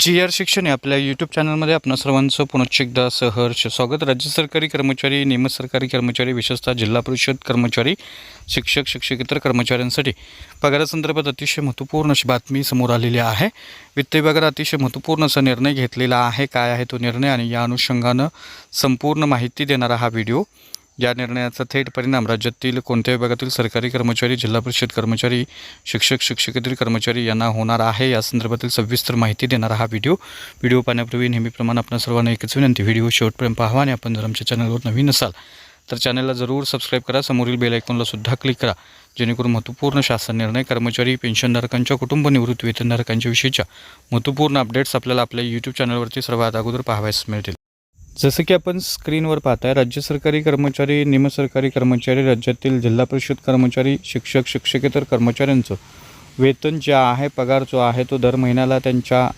जी R शिक्षण या आपल्या यूट्यूब चॅनलमध्ये आपणा सर्वांचं पुनश्च एकदा सहर्ष स्वागत. राज्य सरकारी कर्मचारी नियमित सरकारी कर्मचारी विशेषतः जिल्हा परिषद कर्मचारी शिक्षक शिक्षकेतर कर्मचाऱ्यांसाठी पगारासंदर्भात अतिशय महत्त्वपूर्ण अशी बातमी समोर आलेली आहे. वित्त विभागाला अतिशय महत्त्वपूर्ण असा निर्णय घेतलेला आहे. काय आहे तो निर्णय? आणि या अनुषंगानं संपूर्ण माहिती देणारा हा व्हिडिओ या निर्णयाचा थेट परिणाम राज्यातील कोणत्या विभागातील सरकारी कर्मचारी जिल्हा परिषद कर्मचारी शिक्षक शिक्षकेतील कर्मचारी यांना होणार आहे. या संदर्भातील सविस्तर माहिती देणारा हा व्हिडिओ. व्हिडिओ पाहण्यापूर्वी नेहमीप्रमाणे आपण सर्वांना एकच विनंती व्हिडिओ शेवटपर्यंत पाहावा आणि आपण जर आमच्या चॅनलवर नवीन असाल तर चॅनलला जरूर सबस्क्राईब करा. समोरील बेल आयकॉनला सुद्धा क्लिक करा. जेणेकरून महत्त्वपूर्ण शासन निर्णय कर्मचारी पेन्शनधारकांच्या कुटुंब निवृत्ती वेतनधारकांच्या विषयीच्या महत्त्वपूर्ण अपडेट्स आपल्याला आपल्या यूट्यूब चॅनलवरती सर्वात अगोदर पाहावयास मिळतील. जसं की आपण स्क्रीनवर पाहताय राज्य सरकारी कर्मचारी निमसरकारी कर्मचारी राज्यातील जिल्हा परिषद कर्मचारी शिक्षक शिक्षकेतर कर्मचाऱ्यांचं वेतन जे आहे पगार जो आहे तो दर महिन्याला त्यांच्या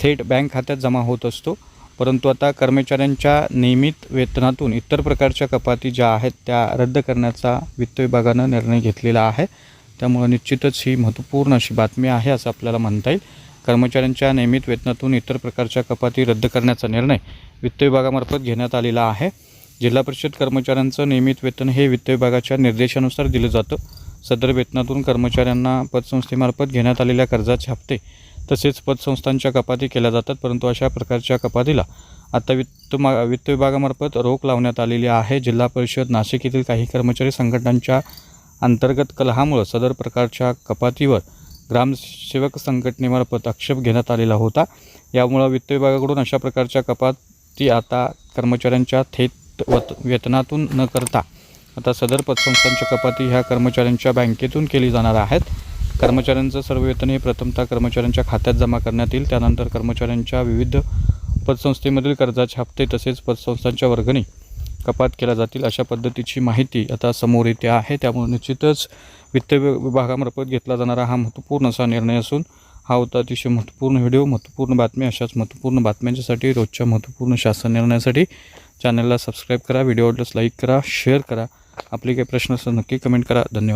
थेट बँक खात्यात जमा होत असतो. परंतु आता कर्मचाऱ्यांच्या नियमित वेतनातून इतर प्रकारच्या कपाती ज्या आहेत त्या रद्द करण्याचा वित्त विभागानं निर्णय घेतलेला आहे. त्यामुळं निश्चितच ही महत्त्वपूर्ण अशी बातमी आहे असं आपल्याला म्हणता येईल. कर्मचाऱ्यांच्या नियमित वेतनातून इतर प्रकारच्या कपाती रद्द करण्याचा निर्णय वित्त विभागामार्फत घेण्यात आलेला आहे. जिल्हा परिषद कर्मचाऱ्यांचं नियमित वेतन हे वित्त विभागाच्या निर्देशानुसार दिलं जातं. सदर वेतनातून कर्मचाऱ्यांना पतसंस्थेमार्फत घेण्यात आलेल्या कर्जाचे हप्ते तसेच पतसंस्थांच्या कपाती केल्या जातात परंतु अशा प्रकारच्या कपातीला आता वित्त मा वित्त विभागामार्फत रोख लावण्यात आलेली आहे. जिल्हा परिषद नाशिक येथील काही कर्मचारी संघटनांच्या अंतर्गत कलहामुळं सदर प्रकारच्या कपातीवर ग्रामसेवक संघटनेमार्फत आक्षेप घेण्यात आलेला होता. यामुळं वित्त विभागाकडून अशा प्रकारच्या कपाती आता कर्मचाऱ्यांच्या थेट वत वेतनातून न करता आता सदर पतसंस्थांच्या कपाती ह्या कर्मचाऱ्यांच्या बँकेतून केली जाणार आहेत. कर्मचाऱ्यांचं सर्व वेतन हे प्रथमतः कर्मचाऱ्यांच्या खात्यात जमा करण्यात येईल. त्यानंतर कर्मचाऱ्यांच्या विविध पतसंस्थेमधील कर्जाचे हप्ते तसेच पतसंस्थांच्या वर्गणी कपात केल्या जातील अशा पद्धतीची माहिती आता समोर येते आहे. त्यामुळे निश्चितच वित्त विभागामार्फत घेतला जाणारा हा महत्त्वपूर्ण असा निर्णय असून हा होता अतिशय महत्त्वपूर्ण व्हिडिओ महत्त्वपूर्ण बातमी अशाच महत्त्वपूर्ण बातम्यांच्यासाठी रोजच्या महत्त्वपूर्ण शासन निर्णयासाठी चॅनलला सबस्क्राईब करा व्हिडिओ आवडल्यास लाईक करा शेअर करा. आपले काही प्रश्न असतील नक्की कमेंट करा. धन्यवाद.